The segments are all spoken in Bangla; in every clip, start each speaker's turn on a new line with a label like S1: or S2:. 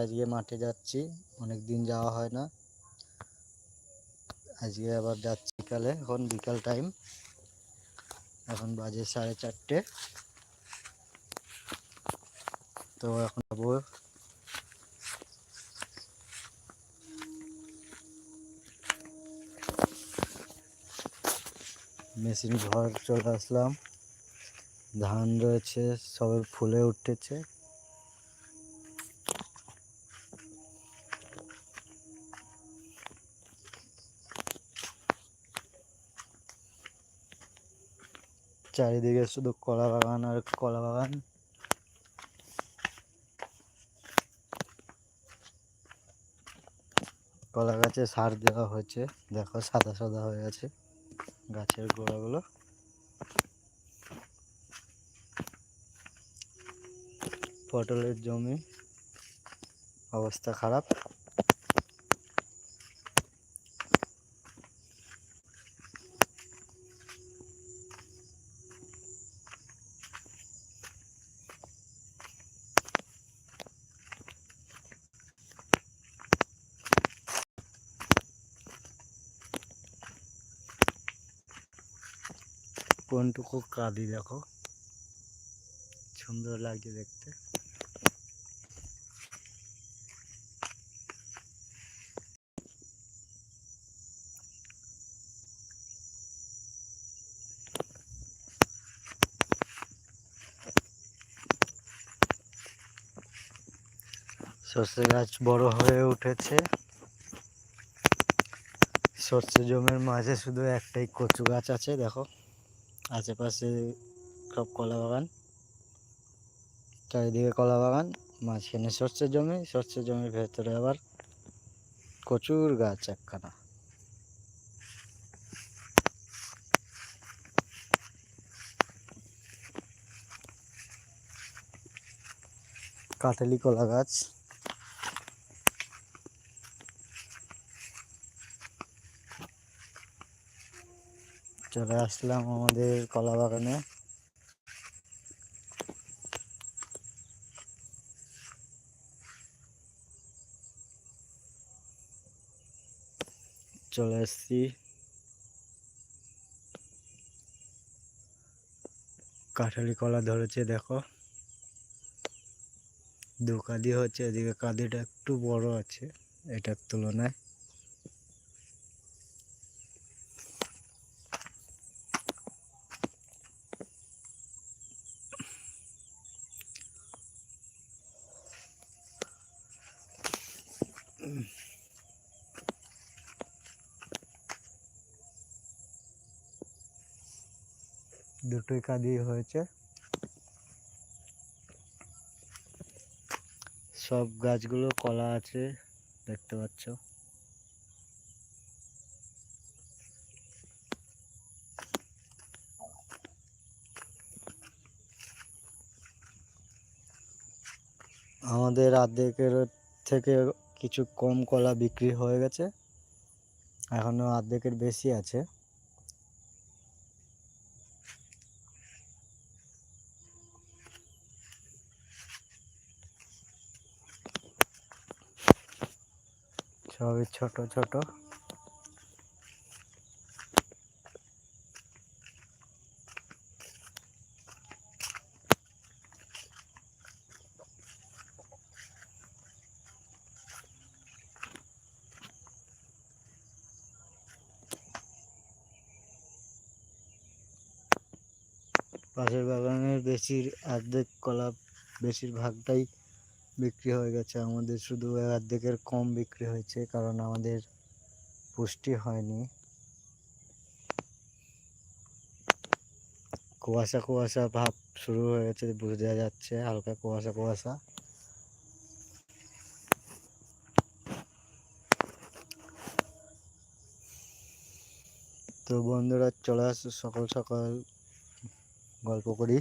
S1: আজকে মাঠে যাচ্ছি অনেক দিন যাওয়া হয় না। আজকে আবার যাচ্ছি বিকালে, এখন বিকাল টাইম এখন বাজে সাড়ে চারটে। তো এখন যাব। মেশিন ঘর চলে আসলাম। ধান রয়েছে, সবে ফুলে উঠেছে। চারিদিকে শুধু কলা বাগান আর কলা বাগান। কলা গাছে সার দেওয়া হয়েছে। দেখো সাদা সাদা হয়ে আছে গাছের গোড়াগুলো। পটলের জমি। অবস্থা খারাপ। কোনটুকু কাঁদি দেখো। সুন্দর লাগছে দেখতে। সর্ষে গাছ বড় হয়ে উঠেছে। সর্ষে জমির মাঝে শুধু একটাই কচু গাছ আছে, দেখো। আশেপাশে সব কলা বাগান। চারিদিকে কলা বাগান, মাঝখানে সর্ষে জমি, সর্ষে জমির ভেতরে আবার কচুর গাছ একখানা। কাঠালি কলা গাছ। চলে আসলাম আমাদের কলা বাগানে চলে এসছি। কাঠালি কলা ধরেছে, দেখো। দু কাঁদি হচ্ছে, এদিকে কাঁদিটা একটু বড় আছে, এটার তুলনায়। দুটোই কাঁদি হয়েছে। সব গাছগুলো কলা আছে দেখতে পাচ্ছ। আমাদের আর্ধেকের থেকে কিছু কম কলা বিক্রি হয়ে গেছে। এখনও অর্ধেকের বেশি আছে। সবই ছোট ছোট। পাশের বাগানের বেশির অর্ধেক কলা বেশিরভাগটাই বিক্রি হয়ে গেছে। আমাদের শুধু অর্ধেকের কম বিক্রি হয়েছে কারণ আমাদের পুষ্টি হয়নি। কুয়াশা কুয়াশা ভাব শুরু হয়ে গেছে বোঝা যাচ্ছে, হালকা কুয়াশা কুয়াশা। তো বন্ধুরা, চলে আসো সকাল সকাল গল্প করি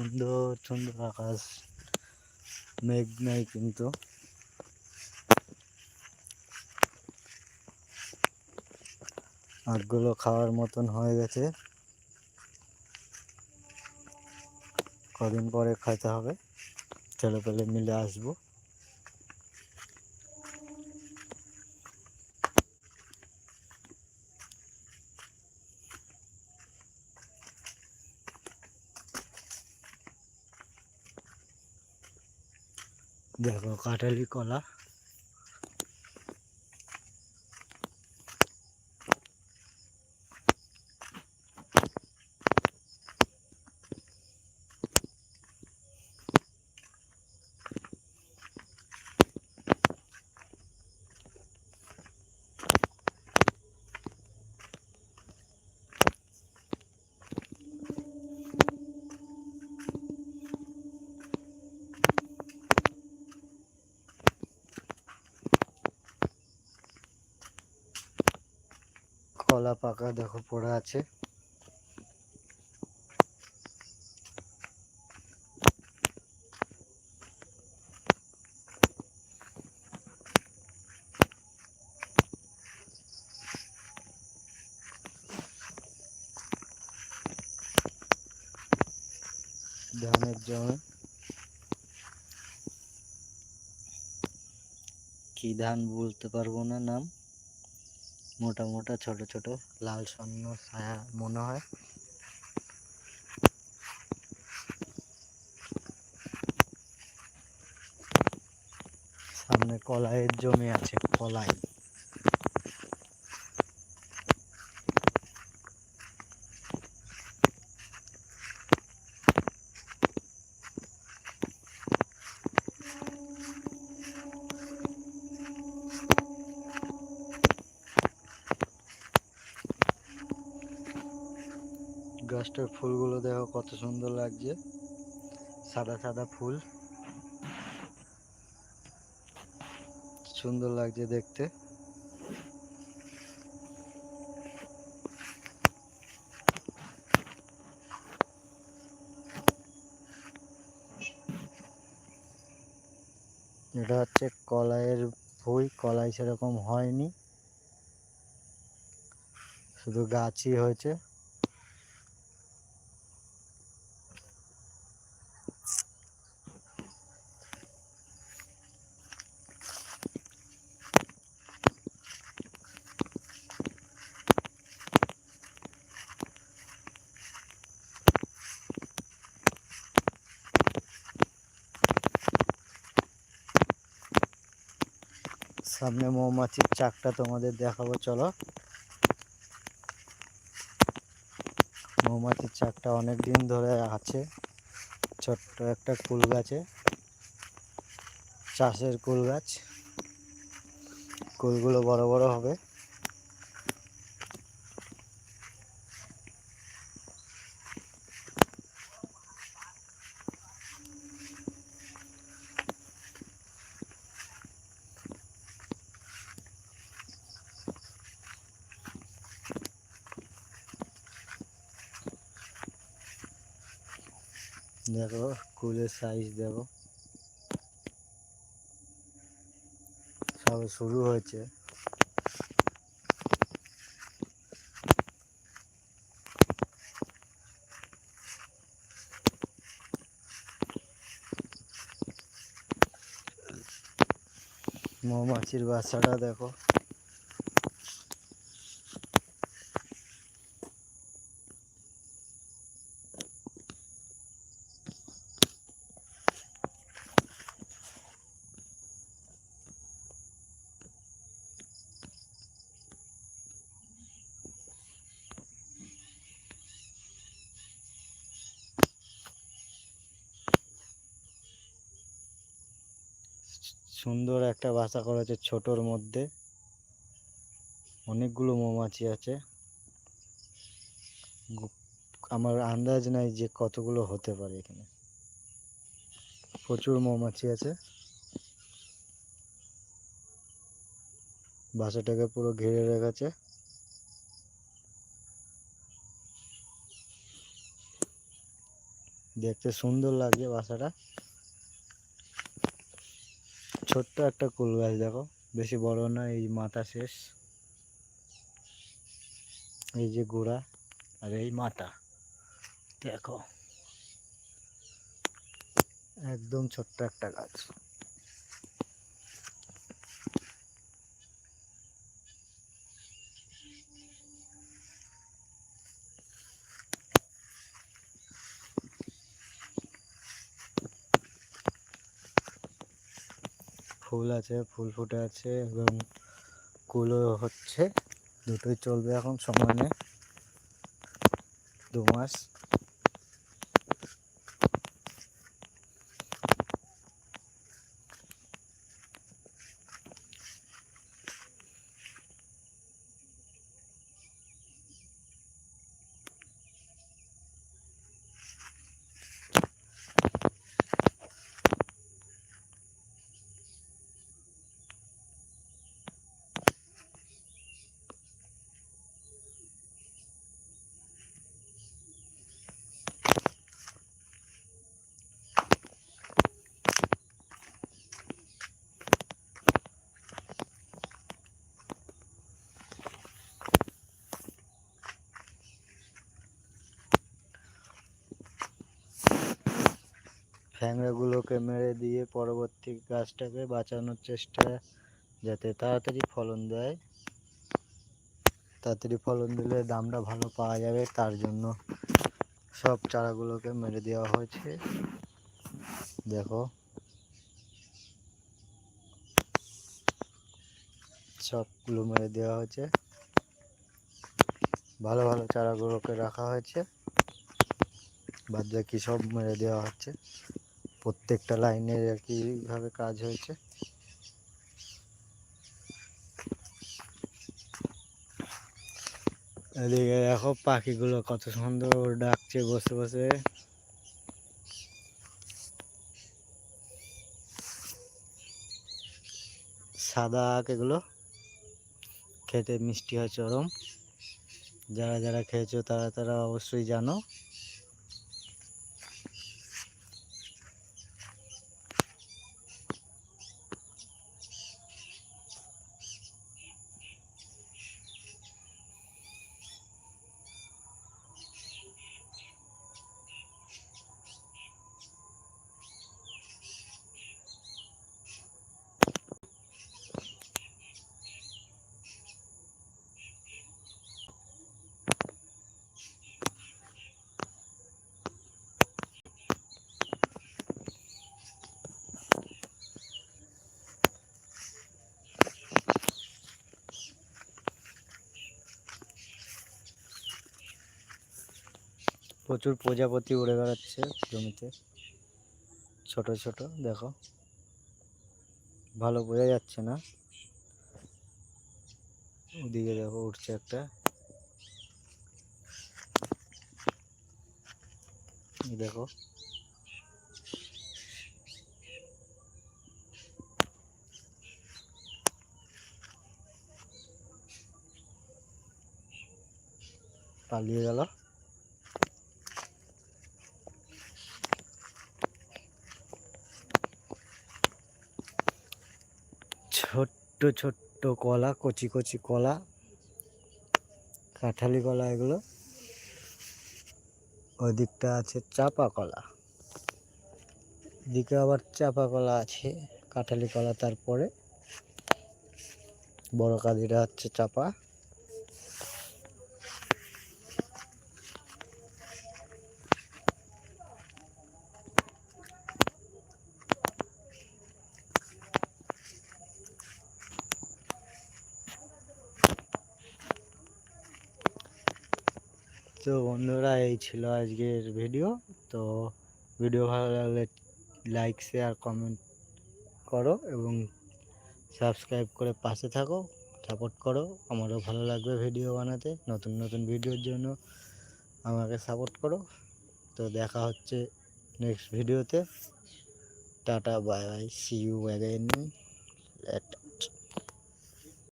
S1: সুন্দর সুন্দর আকাশ। মেঘ নেই কিন্তু। আখগুলো খাওয়ার মতন হয়ে গেছে। কদিন পরে খাইতে হবে। ছেলে পেলে মিলে আসব। দেখো কাঁঠালি কলা। কলা পাকা দেখো পড়ে আছে। ধানের জমি কি ধান বলতে পারব না নাম? মোটা মোটা ছোট ছোট লাল স্বর্ণ ছায়া মনে হয়। সামনে কলাইয়ের জমি আছে কলাই। গাছটার ফুলগুলো দেখো কত সুন্দর লাগছে। সাদা সাদা ফুল। সুন্দর লাগছে দেখতে। এটা হচ্ছে কলাইয়ের ভুই কলাই সেরকম হয়নি। শুধু গাছই হয়েছে। সামনে মৌমাছির চাকটা তোমাদের দেখাবো, চলো। মৌমাছির চাকটা অনেক দিন ধরে আছে, ছোট্ট একটা কুল গাছে, চাষের কুল গাছ। কুলগুলো বড় বড় হবে। দেখো কুলের সাইজ দেখো। সবে শুরু হয়েছে। মৌমাছির বাচ্চাটা দেখো। সুন্দর একটা বাসা করেছে ছোটোর মধ্যে। অনেকগুলো মৌমাছি আছে। আমার আন্দাজ নাই যে কতগুলো হতে পারে এখানে। প্রচুর মৌমাছি আছে। বাসাটাকে পুরো ঘিরে রেখেছে। দেখতে সুন্দর লাগছে বাসাটা। ছোট্ট একটা কুল গাছ দেখো। বেশি বড় না, এই মাথা শেষ। এই যে গোড়া আর এই মাথা। দেখো। একদম ছোট্ট একটা গাছ। ফুল আছে ফুল ফুটে আছে এবং কুলো হচ্ছে। দুটোই চলবে এখন সমানে। দু মাস। ফ্যাংরাগুলোকে মেরে দিয়ে পরবর্তী গাছটাকে বাঁচানোর চেষ্টা যাতে তাড়াতাড়ি ফলন দেয়। তাড়াতাড়ি ফলন দিলে দামটা ভালো পাওয়া যাবে, তার জন্য সব চারাগুলোকে মেরে দেওয়া হয়েছে। দেখো। সবগুলো মেরে দেওয়া হয়েছে। ভালো ভালো চারাগুলোকে রাখা হয়েছে। বাদ বাকি সব মেরে দেওয়া হচ্ছে। প্রত্যেকটা লাইনে একইভাবে কাজ হয়েছে। এদিকে দেখো পাখিগুলো কত সুন্দর ডাকছে, বসে বসে। সাদা এগুলো। খেতে মিষ্টি হয় চরম। যারা যারা খেয়েছো তারা তারা অবশ্যই জানো। প্রচুর প্রজাপতি উড়ে বেড়াচ্ছে জমিতে। ছোট ছোট, দেখো। ভালো বোঝা যাচ্ছে না। ওদিকে দেখো, উঠছে একটা। দেখো। পালিয়ে গেল। ছোট্ট ছোট্ট কলা, কচি কচি কলা, কাঁঠালি কলা এগুলো। ওই দিকটা আছে চাপা কলা। দিকে আবার চাপা কলা আছে, কাঁঠালি কলা তারপরে। বড় কাদিরা হচ্ছে চাপা। তো বন্ধুরা, এই ছিল আজকের ভিডিও তো ভিডিও ভালো লাগলে লাইক শেয়ার কমেন্ট করো এবং সাবস্ক্রাইব করে পাশে থাকো সাপোর্ট করো। আমারও ভালো লাগবে ভিডিও বানাতে। নতুন নতুন ভিডিওর জন্য আমাকে সাপোর্ট করো। তো দেখা হচ্ছে নেক্সট ভিডিওতে tata bye bye see you again